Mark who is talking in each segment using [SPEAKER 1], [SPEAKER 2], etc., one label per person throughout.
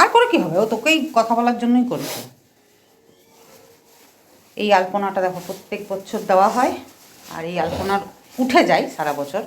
[SPEAKER 1] আর করে কি হবে ও তোকেই কথা বলার জন্যই করেছে এই আলপনাটা দেখো প্রত্যেক বছর দেওয়া হয় আর এই আলপনার উঠে যায় সারা বছর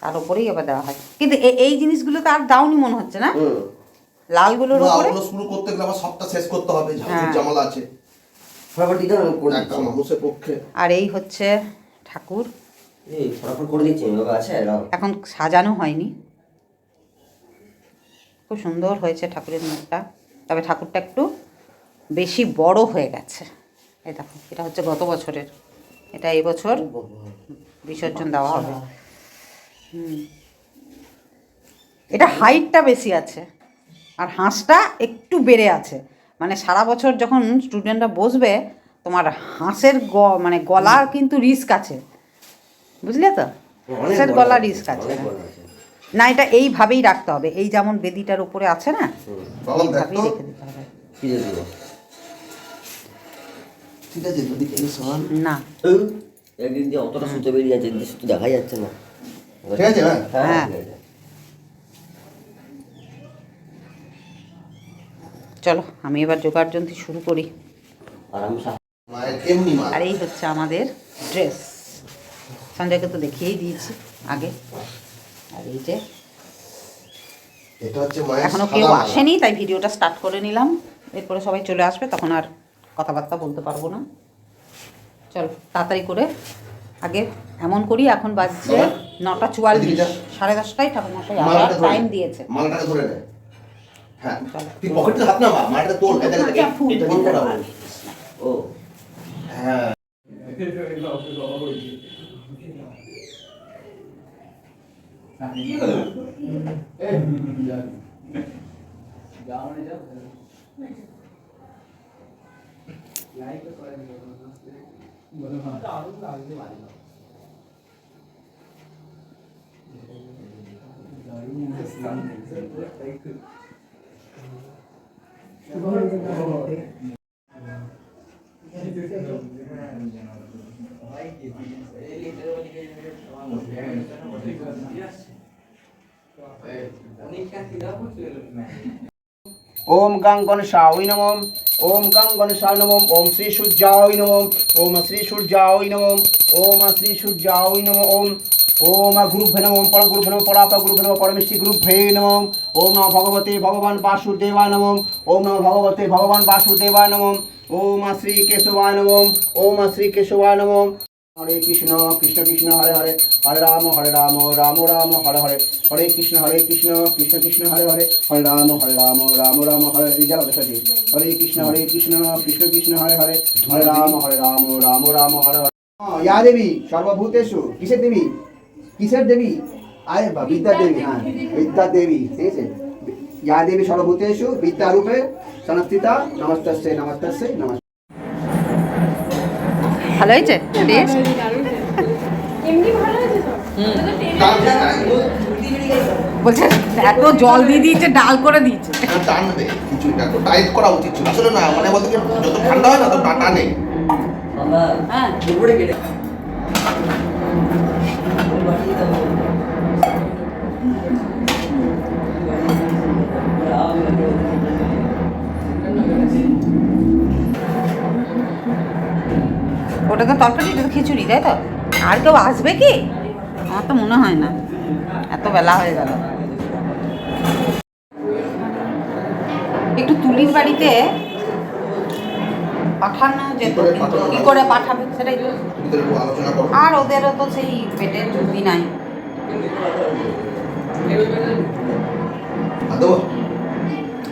[SPEAKER 1] তার উপরেই আবার দেওয়া হয় কিন্তু এই জিনিসগুলো তো আর দাওনি মনে হচ্ছে না লালগুলোর উপরে ওগুলো শুরু করতে গেলে আমার সবটা শেষ করতে হবে জামালা হ্যাঁ। আছে হ্যাঁ,
[SPEAKER 2] আর এই হচ্ছে ঠাকুর এখন সাজানো হয়নি খুব সুন্দর হয়েছে ঠাকুরের মুখটা তবে ঠাকুরটা একটু বেশি বড় হয়ে গেছে এই দেখো এটা হচ্ছে গত বছরের এটা এবছর বিসর্জন দেওয়া হবে এটা হাইটটা বেশি আছে আর হাঁসটা একটু বেড়ে আছে মানে সারা বছর যখন স্টুডেন্টরা বসবে তোমার হাঁসের গ মানে গলার কিন্তু রিস্ক আছে বুঝলে তো সেট গলা রিস্ক আছে না এটা এইভাবেই রাখতে হবে এই যেমন বেদিটার উপরে আছে না না দেখা যাচ্ছে না হ্যাঁ, হ্যাঁ, হ্যাঁ। চলো আমি এবার যোগাড় যন্ত্রী শুরু করি আর এই হচ্ছে আমাদের ড্রেস সঞ্জয়কে তো দেখিয়েই দিয়েছি আগে আর এই যে এখনো কেউ আসেনি তাই ভিডিওটা স্টার্ট করে নিলাম এরপরে সবাই চলে আসবে তখন আর কথাবার্তা বলতে পারবো না চল তাড়াতাড়ি করে আগে এমন করি এখন বাজছে নটা চুয়াল্লিশ সাড়ে দশটায় ঠাকুর টাইম দিয়েছে
[SPEAKER 1] ও হ্যাঁ কি করব এ যা যা মানে যা লাইক করে বলো না আরো লাগবে মানে Yes. ওম গাং গণেশায় নমম ওম গাং গণেশায় নমম ওম শ্রী সূর্যায়
[SPEAKER 2] নমম ওম শ্রী সূর্যায় নমম ওম শ্রী সূর্যায় নম ওম ওম গুরুভ্য নম পরম গুরুভ্য নম পরাপ গুরুভ্য নম পরমেষ্টি গুরুভ্যে নম ওম নম ভগবতে ভগবান বাসুদেবা নমম ওম নম ভগবতে ভগবান বাসুদেবা নমম ওম শ্রী কেশবায় নমম ওম শ্রী কেশবায় নমম হরে কৃষ্ণ কৃষ্ণ কৃষ্ণ হরে হরে হরে রাম হরে রাম রাম রাম হরে হরে হরে কৃষ্ণ হরে কৃষ্ণ কৃষ্ণ কৃষ্ণ হরে হরে হরে রাম হরে রাম রাম রাম হরে হরে হরে কৃষ্ণ হরে কৃষ্ণ কৃষ্ণ কৃষ্ণ হরে হরে হরে রাম হরে রাম রাম রাম হরে হরে হ্যাঁ, ইয়া দেবী সর্বভূতেশু কিসের দেবী কিসের দেবী আরে বিদ্যা দেবী হ্যাঁ বিদ্যা দেবী ঠিক আছে ইয়া দেবী সর্বভূতেশু বিদ্যারূপে সংস্থিতা নমস্তে নমস্তে নমস্তে ভালো হয়েছে বলছে এত জল দিয়ে দিয়েছে ডাল করে দিয়েছে
[SPEAKER 1] হ্যাঁ, করা উচিত মানে ঠান্ডা হয় না তো টাটা নেই হ্যাঁ
[SPEAKER 2] ওটা তো তরকারি এটা তো খিচুড়ি তাই তো আর কেউ আসবে কি আমার তো মনে হয় না এত বেলা হয়ে গেল একটু তুলির বাড়িতে পাঠানো যেত কি কী করে পাঠাবে সেটাই আর ওদেরও তো সেই পেটের রুগী নাই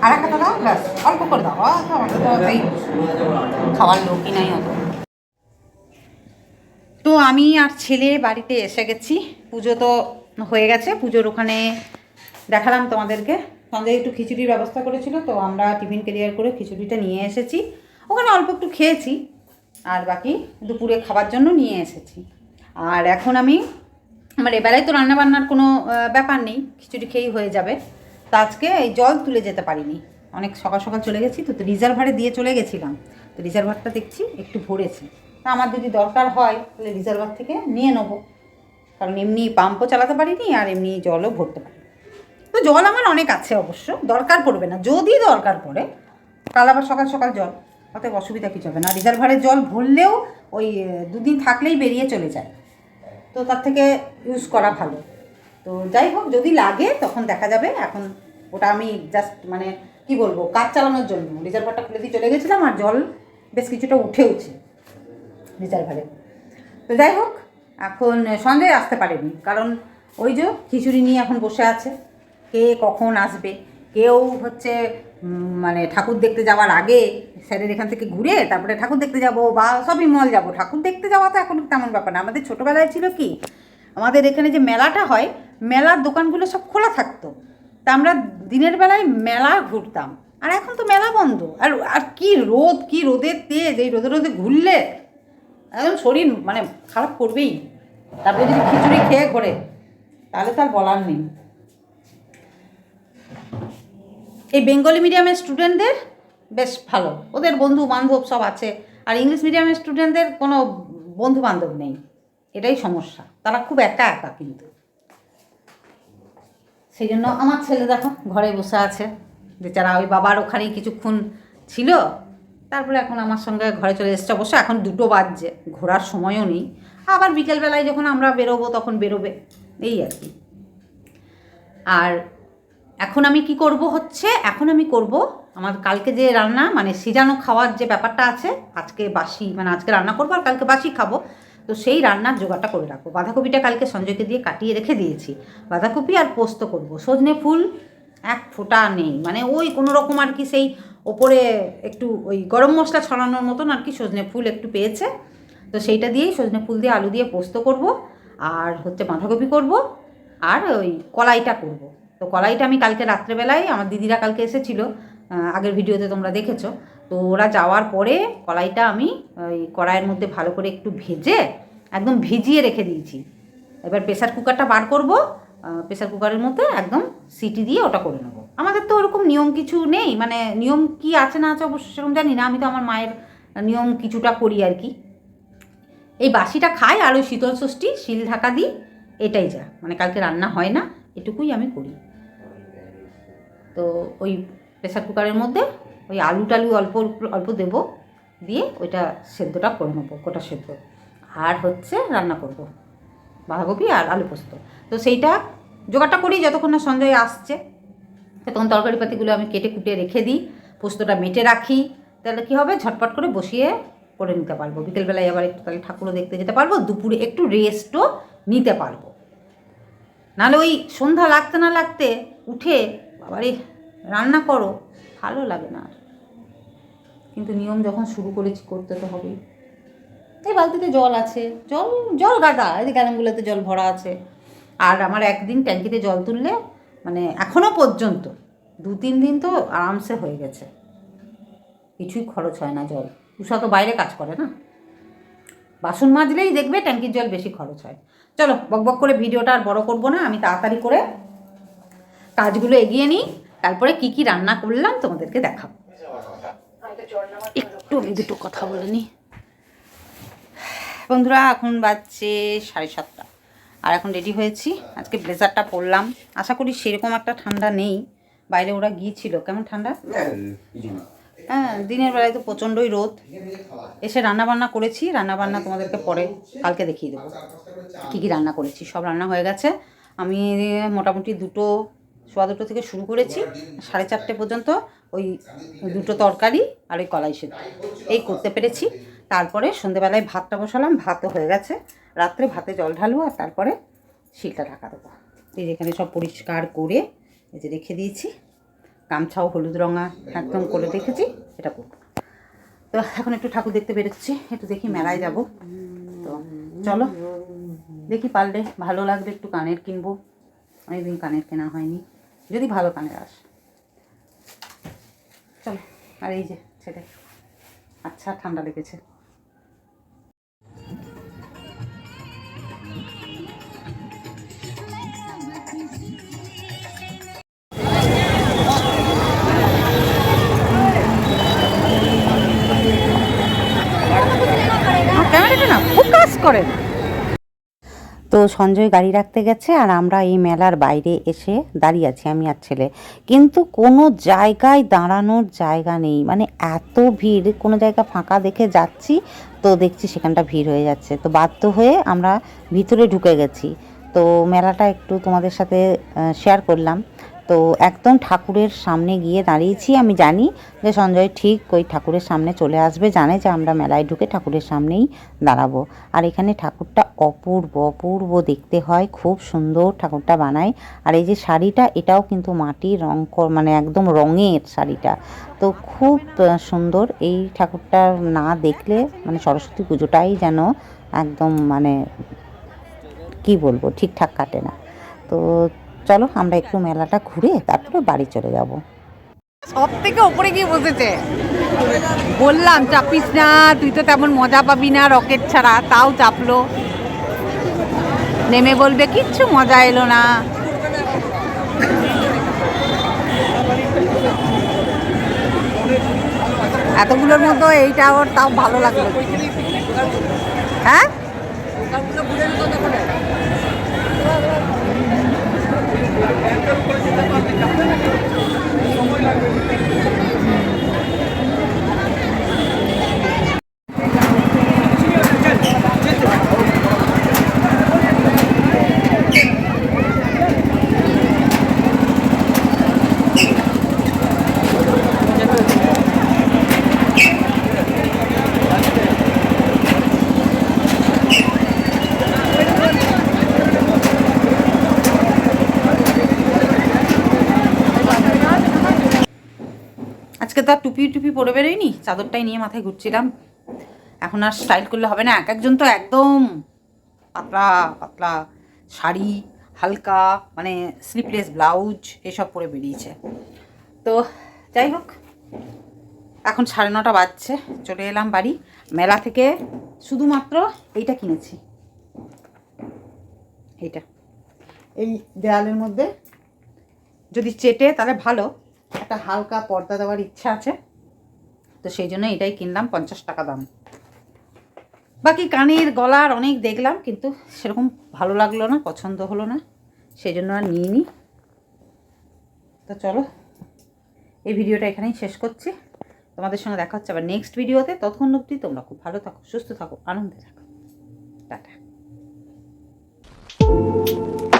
[SPEAKER 2] আর একটা দাও ব্যাস অল্প করে দাও খাওয়ার লোকই নাই অত তো আমি আর ছেলে বাড়িতে এসে গেছি পুজো তো হয়ে গেছে পুজোর ওখানে দেখালাম তোমাদেরকে তোমাদের একটু খিচুড়ির ব্যবস্থা করেছিল তো আমরা টিফিন ক্যারিয়ার করে খিচুড়িটা নিয়ে এসেছি ওখানে অল্প একটু খেয়েছি আর বাকি দুপুরে খাবার জন্য নিয়ে এসেছি আর এখন আমি আমার এবেলায় তো রান্নাবান্নার কোনো ব্যাপার নেই খিচুড়ি খেয়েই হয়ে যাবে তো আজকে এই জল তুলে যেতে পারিনি অনেক সকাল সকাল চলে গেছি তো রিজার্ভারে দিয়ে চলে গেছিলাম তো রিজার্ভারটা দেখছি একটু ভরেছে তা আমার যদি দরকার হয় তাহলে রিজার্ভার থেকে নিয়ে নেবো কারণ এমনি পাম্পও চালাতে পারিনি আর এমনি জলও ভরতে পারি তো জল আমার অনেক আছে অবশ্য দরকার পড়বে না যদি দরকার পড়ে কাল আবার সকাল সকাল জল অতএব অসুবিধা কিছু হবে না রিজার্ভারের জল ভরলেও ওই দুদিন থাকলেই বেরিয়ে চলে যায় তো তার থেকে ইউজ করা ভালো তো যাই হোক যদি লাগে তখন দেখা যাবে এখন ওটা আমি জাস্ট মানে কি বলবো কাজ চালানোর জন্য রিজার্ভারটা খুলে দিয়ে চলে গেছিলাম আর জল বেশ কিছুটা উঠেওছে রিজার্ভারে তো যাই হোক এখন সঞ্জয় আসতে পারেনি কারণ ওই যে খিচুড়ি নিয়ে এখন বসে আছে কে কখন আসবে কেউ হচ্ছে মানে ঠাকুর দেখতে যাওয়ার আগে স্যারের এখান থেকে ঘুরে তারপরে ঠাকুর দেখতে যাব বা সবই মল যাব ঠাকুর দেখতে যাওয়া তো এখন তেমন ব্যাপার না আমাদের ছোটোবেলায় ছিল কি আমাদের এখানে যে মেলাটা হয় মেলার দোকানগুলো সব খোলা থাকতো তা আমরা দিনের বেলায় মেলা ঘুরতাম আর এখন তো মেলা বন্ধ আর আর কি রোদ কি রোদের তেজ এই রোদে রোদে ঘুরলে একদম শরীর মানে খারাপ করবেই তারপরে যদি খিচুড়ি খেয়ে করে তাহলে তার বলার নেই এই বেঙ্গলি মিডিয়ামের স্টুডেন্টদের বেশ ভালো ওদের বন্ধু বান্ধব সব আছে আর ইংলিশ মিডিয়ামের স্টুডেন্টদের কোনো বন্ধু বান্ধব নেই এটাই সমস্যা তারা খুব একা একা কিন্তু সেই জন্য আমার ছেলে দেখো ঘরে বসে আছে বেচারা ওই বাবার ওখানেই কিছুক্ষণ ছিল তারপরে এখন আমার সঙ্গে ঘরে চলে এসছে অবশ্য এখন দুটো বাজছে ঘোরার সময়ও নেই আবার বিকেলবেলায় যখন আমরা বেরোবো তখন বেরোবে এই আর কি আর এখন আমি কি করব হচ্ছে এখন আমি করব আমার কালকে যে রান্না মানে সিজানো খাওয়ার যে ব্যাপারটা আছে আজকে বাসি মানে আজকে রান্না করবো আর কালকে বাসি খাবো তো সেই রান্নার জোগাড়টা করে রাখবো বাঁধাকপিটা কালকে সঞ্জয়কে দিয়ে কাটিয়ে রেখে দিয়েছি বাঁধাকপি আর পোস্ত করব সজনে ফুল এক ফোঁটা নেই মানে ওই কোনো রকম আর কি সেই ওপরে একটু ওই গরম মশলা ছড়ানোর মতন আর কি সজনে ফুল একটু পেয়েছে তো সেইটা দিয়েই সজনে ফুল দিয়ে আলু দিয়ে পোস্ত করব আর হচ্ছে বাঁধাকপি করব আর ওই কলাইটা করব তো কলাইটা আমি কালকে রাত্রেবেলায় আমার দিদিরা কালকে এসেছিল আগের ভিডিওতে তোমরা দেখেছো তো ওরা যাওয়ার পরে কলাইটা আমি ওই কড়াইয়ের মধ্যে ভালো করে একটু ভেজে একদম ভিজিয়ে রেখে দিয়েছি এবার প্রেসার কুকারটা বার করব প্রেসার কুকারের মধ্যে একদম সিটি দিয়ে ওটা করে নেবো আমাদের তো ওরকম নিয়ম কিছু নেই মানে নিয়ম কি আছে না আছে অবশ্য সেরকম জানি না আমি তো আমার মায়ের নিয়ম কিছুটা করি আর কি এই বাসিটা খাই আর ওই শীতল ষষ্ঠী শিল ঢাকা দিই এটাই যা মানে কালকে রান্না হয় না এটুকুই আমি করি তো ওই প্রেশার কুকারের মধ্যে ওই আলু টালু অল্প অল্প দেবো দিয়ে ওইটা সেদ্ধটা করে নেবো গোটা সেদ্ধ আর হচ্ছে রান্না করব বাঁধাকপি আর আলু পোস্ত তো সেইটা জোগাড়টা করি যতক্ষণ না সঞ্জয় আসছে তখন তরকারি পাতিগুলো আমি কেটে কুটে রেখে দিই পোস্তটা মেটে রাখি তাহলে কী হবে ঝটপট করে বসিয়ে করে নিতে পারবো বিকেলবেলায় আবার একটু তাহলে ঠাকুরও দেখতে যেতে পারবো দুপুরে একটু রেস্টও নিতে পারবো নাহলে ওই সন্ধ্যা লাগতে না লাগতে উঠে বাবারে রান্না করো ভালো লাগে না আর কিন্তু নিয়ম যখন শুরু করেছি করতে তো হবেই এই বালতিতে জল আছে জল জল গাদা এই গ্যালামগুলোতে জল ভরা আছে আর আমার একদিন ট্যাঙ্কিতে জল তুললে মানে এখনও পর্যন্ত দু তিন দিন তো আরামসে হয়ে গেছে কিছুই খরচ হয় না জল উষা তো বাইরে কাজ করে না বাসন মাজলেই দেখবে ট্যাঙ্কির জল বেশি খরচ হয় চলো বক বক করে ভিডিওটা আর বড় করবো না আমি তাড়াতাড়ি করে কাজগুলো এগিয়ে নিই তারপরে কি কি রান্না করলাম তোমাদেরকে দেখাবো একটু আমি দুটো কথা বলে নিই বন্ধুরা এখন বাজছে সাড়ে সাতটা আর এখন রেডি হয়েছি আজকে ব্লেজারটা পরলাম আশা করি সেরকম একটা ঠান্ডা নেই বাইরে ওরা গিয়েছিল কেমন ঠান্ডা হ্যাঁ দিনের বেলায় তো প্রচণ্ডই রোদ এসে রান্নাবান্না করেছি রান্নাবান্না তোমাদেরকে পরে কালকে দেখিয়ে দেবো কী কী রান্না করেছি সব রান্না হয়ে গেছে আমি মোটামুটি দুটো সোয়া দুটো থেকে শুরু করেছি সাড়ে চারটে পর্যন্ত ওই দুটো তরকারি আর ওই কলাই সেদ্ধ এই করতে পেরেছি তারপরে সন্ধেবেলায় ভাতটা বসালাম ভাতও হয়ে গেছে রাত্রে ভাতে জল ঢালবো আর তারপরে শিলটা ঢাকা দেবো এই এখানে সব পরিষ্কার করে এই যে রেখে দিয়েছি গামছাও হলুদ রঙা একদম করে রেখেছি এটা করবো তো এখন একটু ঠাকুর দেখতে বেরোচ্ছি একটু দেখি মেলায় যাব তো চলো দেখি পারলে ভালো লাগবে একটু কানের কিনবো অনেকদিন কানের কেনা হয়নি যদি ভালো কানের আস চলো আর এই যে সেটাই আচ্ছা ঠান্ডা লেগেছে করেন তো সঞ্জয় গাড়ি রাখতে গেছে আর আমরা এই মেলার বাইরে এসে দাঁড়িয়ে আছি আমি আর ছেলে কিন্তু কোনো জায়গায় দাঁড়ানোর জায়গা নেই মানে এত ভিড় কোনো জায়গা ফাঁকা দেখে যাচ্ছি তো দেখছি সেখানটা ভিড় হয়ে যাচ্ছে তো বাধ্য হয়ে আমরা ভিতরে ঢুকে গেছি তো মেলাটা একটু তোমাদের সাথে শেয়ার করলাম তো একদম ঠাকুরের সামনে গিয়ে দাঁড়িয়েছি আমি জানি যে সঞ্জয় ঠিক ওই ঠাকুরের সামনে চলে আসবে জানে যে আমরা মেলায় ঢুকে ঠাকুরের সামনেই দাঁড়াবো আর এখানে ঠাকুরটা অপূর্ব অপূর্ব দেখতে হয় খুব সুন্দর ঠাকুরটা বানায় আর এই যে শাড়িটা এটাও কিন্তু মাটির রং মানে একদম রঙের শাড়িটা তো খুব সুন্দর এই ঠাকুরটা না দেখলে মানে সরস্বতী পুজোটাই যেন একদম মানে কি বলবো ঠিকঠাক কাটে না তো চলো আমরা একটু মেলাটা ঘুরে তারপরে বাড়ি চলে যাব সব থেকে ওপরে গিয়ে বসেছে বললাম চাপিস না তুই তো তেমন মজা পাবি না রকেট ছাড়া তাও চাপলো নেমে বলবে কিচ্ছু মজা এলো না এতগুলোর মতো এইটা ওর তাও ভালো লাগলো হ্যাঁ আজকে তার টুপি টুপি পরে বেরোয়নি চাদরটাই নিয়ে মাথায় ঘুরছিলাম এখন আর স্টাইল করলে হবে না এক একজন তো একদম পাতলা পাতলা শাড়ি হালকা মানে স্লিপলেস ব্লাউজ এসব পরে বেরিয়েছে তো যাই হোক এখন সাড়ে নটা বাজছে চলে এলাম বাড়ি মেলা থেকে শুধুমাত্র এইটা কিনেছি এইটা এই দেয়ালের মধ্যে যদি চেটে তাহলে ভালো একটা হালকা পর্দা দেওয়ার ইচ্ছা আছে তো সেই জন্য এটাই কিনলাম পঞ্চাশ টাকা দাম বাকি কানের গলার অনেক দেখলাম কিন্তু সেরকম ভালো লাগলো না পছন্দ হলো না সেই জন্য আর নিয়ে নি তো চলো এই ভিডিওটা এখানেই শেষ করছি তোমাদের সঙ্গে দেখা হচ্ছে আবার নেক্সট ভিডিওতে ততক্ষণ অবধি তোমরা খুব ভালো থাকো সুস্থ থাকো আনন্দে থাকো টাটা